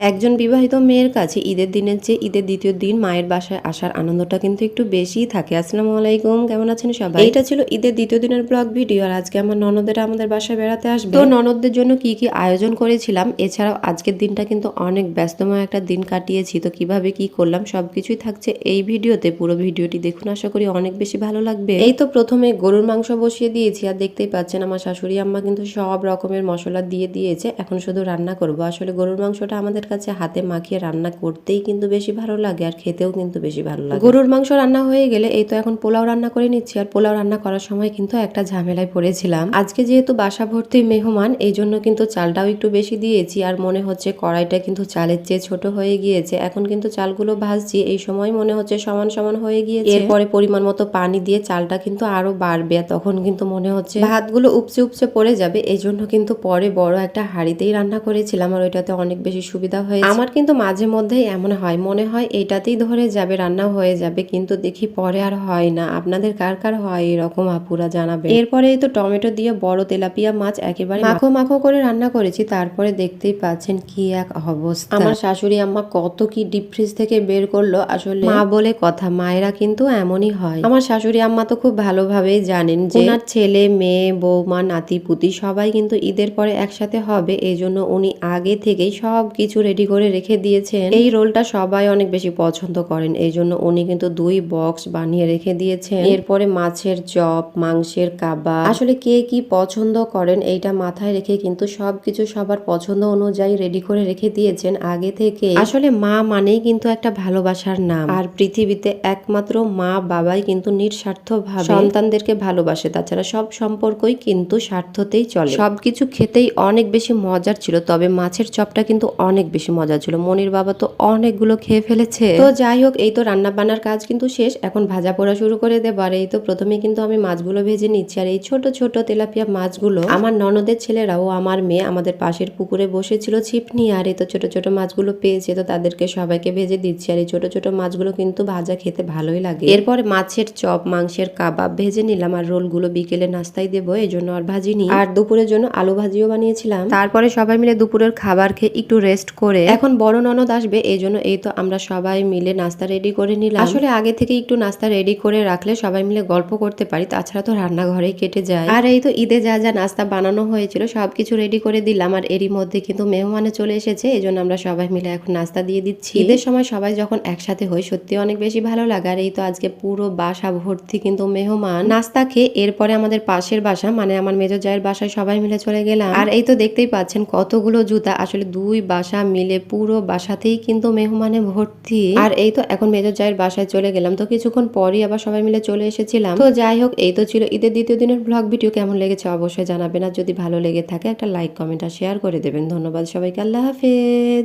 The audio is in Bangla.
একজন বিবাহিত মেয়ের কাছে ঈদের দিনের চেয়ে ঈদের দ্বিতীয় দিন মায়ের বাসায় আসার আনন্দটা কিন্তু একটু বেশিই থাকে। আসসালামু আলাইকুম কেমন আছেন সবাই? এটা ছিল ঈদের দ্বিতীয় দিনের ব্লগ ভিডিও আর আজকে আমার ননদের আমাদের বাসায় বেড়াতে আসবে। তো ননদদের জন্য কি কি আয়োজন করেছিলাম এছাড়াও আজকের দিনটা কিন্তু অনেক ব্যস্তময় একটা দিন কাটিয়েছি। তো কীভাবে কি করলাম সবকিছুই থাকছে এই ভিডিওতে। পুরো ভিডিওটি দেখুন আশা করি অনেক বেশি ভালো লাগবে। এই তো প্রথমে গরুর মাংস বসিয়ে দিয়েছি আর দেখতেই পাচ্ছেন আমার শাশুড়ি আম্মা কিন্তু সব রকমের মশলা দিয়ে দিয়েছে। এখন শুধু রান্না করব। আসলে গরুর মাংসটা আমাদের কাছে হাতে মাখিয়ে রান্না করতেই কিন্তু বেশি ভালো লাগে আর খেতেও কিন্তু বেশি ভালো লাগে। গরুর মাংস রান্না হয়ে গেলে এই তো এখন পোলাও রান্না করে নিচ্ছি আর পোলাও রান্না করার সময় কিন্তু একটা ঝামেলায় পড়েছিলাম। আজকে যেহেতু বাসা ভর্তি মেহমান, এই জন্য কিন্তু চালটাও একটু বেশি দিয়েছি আর মনে হচ্ছে কড়াইটা কিন্তু চালের চেয়ে ছোট হয়ে গিয়েছে। এখন কিন্তু চালগুলো ভাজছি, এই সময় মনে হচ্ছে সমান সমান হয়ে গিয়েছে। এরপরে পরিমাণ মতো পানি দিয়ে চালটা কিন্তু আরও বাড়বে তখন কিন্তু মনে হচ্ছে ভাতগুলো উপচে উপচে পড়ে যাবে। এই জন্য কিন্তু পরে বড় একটা হাঁড়িতেই রান্না করেছিলাম আর ওইটাতে অনেক বেশি সুবিধা হয়েছে। আমার কিন্তু মাঝে মধ্যেই এমন হয় মনে হয় এইটাতেই ধরে যাবে রান্না হয়ে যাবে কিন্তু দেখি পরে আর হয় না। আপনাদের কার কার হয় এরকম আপুরা জানাবে এরপরে তো টমেটো দিয়ে বড় তেলাপিয়া মাছ একেবারে মাখো মাখো। করে রান্না করেছি তারপরে দেখতেই পাচ্ছেন কি এক অবস্থা। আমার শাশুড়ি আম্মা কত কি ডিপ ফ্রিজ থেকে বের করল আসলে মা বলে কথা মায়েরা কিন্তু এমনই হয়। আমার শাশুড়ি আম্মা তো খুব ভালোভাবেই জানেন যে ওনার ছেলে মেয়ে বৌমা নাতি পুতি সবাই কিন্তু ঈদের পরে একসাথে হবে এই জন্য উনি আগে থেকেই সব কিছু রেডি করে রেখে দিয়েছেন। এই রোলটা সবাই অনেক বেশি পছন্দ করেন, এই জন্য উনি কিন্তু দুই বক্স বানিয়ে রেখে দিয়েছেন। এরপরে মাছের চপ, মাংসের কাবাব। আসলে কে কি পছন্দ করেন এইটা মাথায় রেখে কিন্তু সবকিছু সবার পছন্দ অনুযায়ী রেডি করে রেখে দিয়েছেন আগে থেকে। আসলে মা মানেই কিন্তু একটা ভালোবাসার নাম। আর পৃথিবীতে একমাত্র মা বাবাই কিন্তু নিঃস্বার্থ ভাবে সন্তানদেরকে ভালোবাসে, তাছাড়া সব সম্পর্কই কিন্তু স্বার্থতেই চলে। সবকিছু খেতেই অনেক বেশি মজার ছিল, তবে মাছের চপটা কিন্তু অনেক বেশি মজা ছিল। মনির বাবা তো অনেকগুলো খেয়ে ফেলেছে। তো যাই হোক, এই তো রান্না বান্নার কাজ কিন্তু শেষ। এখন ভাজা পোড়া শুরু করে দেবো। আর এই তো প্রথমে কিন্তু আমি মাছগুলো ভেজে নিচ্ছি। আর এই ছোট ছোট তেলাপিয়া মাছগুলো আমার ননদের ছেলেরাও আমার মেয়ে আমাদের পাশের পুকুরে বসেছিল ছিপ নিয়ে আর এই তো ছোট ছোট মাছগুলো পেয়েছে। তো তাদেরকে সবাইকে ভেজে দিচ্ছি। আর এই ছোট ছোট মাছগুলো কিন্তু ভাজা খেতে ভালোই লাগে। এরপরে মাছের চপ, মাংসের কাবাব ভেজে নিলাম। আর রোলগুলো বিকেলে নাস্তায় দেবো। এই জন্য আর ভাজিনি। আর দুপুরের জন্য আলু ভাজিও বানিয়েছিলাম। তারপরে সবাই মিলে দুপুরের খাবার খেয়ে একটু রেস্ট করে এখন বড় ননদ আসবে এই জন্য এই তো আমরা সবাই মিলে নাস্তা রেডি করে নিলাম। আসলে আগে থেকে একটু নাস্তা রেডি করে রাখলে সবাই মিলে গল্প করতে পারি তাছাড়া তো রান্নাঘরেই কেটে যায়। আর এই তো ঈদে যা যা নাস্তা বানানো হয়েছিল সবকিছু রেডি করে দিলাম আর এরই মধ্যে কিন্তু মেহমানে চলে এসেছে এই জন্য আমরা সবাই মিলে এখন নাস্তা দিয়ে দিচ্ছি। ঈদের সময় সবাই যখন একসাথে হই সত্যি অনেক বেশি ভালো লাগে আর এই তো আজকে পুরো বাসা ভর্তি কিন্তু মেহমান। নাস্তা খেয়ে এরপরে আমাদের পাশের বাসা মানে আমার মেজর জায়ের বাসায় সবাই মিলে চলে গেলাম। আর এই তো দেখতেই পাচ্ছেন কতগুলো জুতা আসলে দুই বাসা মিলে পুরো বাসাতেই কিন্তু মেহমানে ভর্তি। আর এই তো এখন মেজর জায়ের বাসায় চলে গেলাম। তো কিছুক্ষণ পরই আবার সবাই মিলে চলে এসেছিলাম। তো যাই হোক, এই তো ছিল ঈদের দ্বিতীয় দিনের ব্লগ ভিডিও কেমন লেগেছে অবশ্যই জানাবেন। আর যদি ভালো লেগে থাকে, একটা লাইক কমেন্ট আর শেয়ার করে দেবেন। ধন্যবাদ সবাইকে। আল্লাহ হাফেজ।